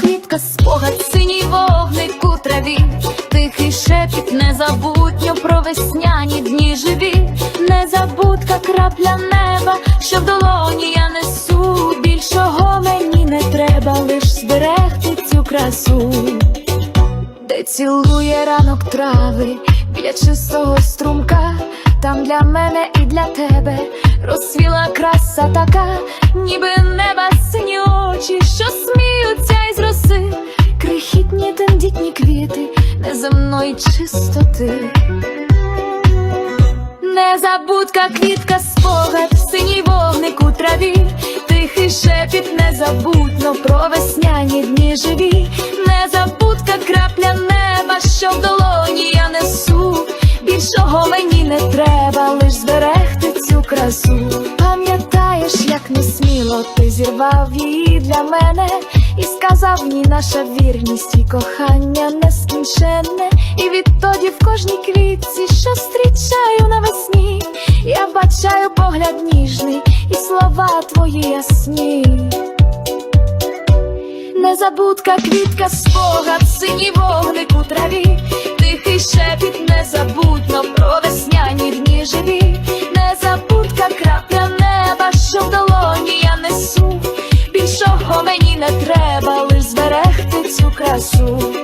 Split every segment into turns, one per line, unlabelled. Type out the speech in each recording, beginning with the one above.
квітка, спогад, синій вогник у траві, тихий шепіт, незабутньо про весняні дні живі, незабудка крапля неба, що в долоні я несу. Більшого мені не треба, лиш зберегти цю красу. Де цілує ранок трави біля чистого струмка, там для мене і для тебе розсвіла краса така, ніби квіти неземної чистоти. Незабудка, квітка, спогад, синій вогник у траві, тихий шепіт, незабутно про весняні дні живі, незабудка, крапля неба, що в долоні я несу. Більшого мені не треба, лиш зберегти цю красу. Ти зірвав її для мене, і сказав мені наша вірність і кохання нескінченне. І відтоді в кожній квітці, що зустрічаю навесні, я бачаю погляд ніжний і слова твої ясні. Незабудка, квітка, спогад, синій Не треба, лиш зберегти цю красу.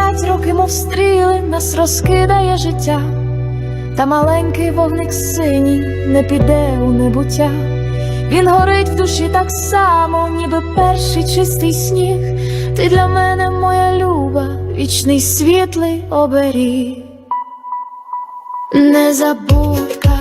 Пролетять роки, мов стріли, нас розкидає життя, та маленький вогник синій не піде у небуття. Він горить в душі так само, ніби перший чистий сніг. Ти для мене моя люба, вічний світлий оберіг. Незабудка, незабудка.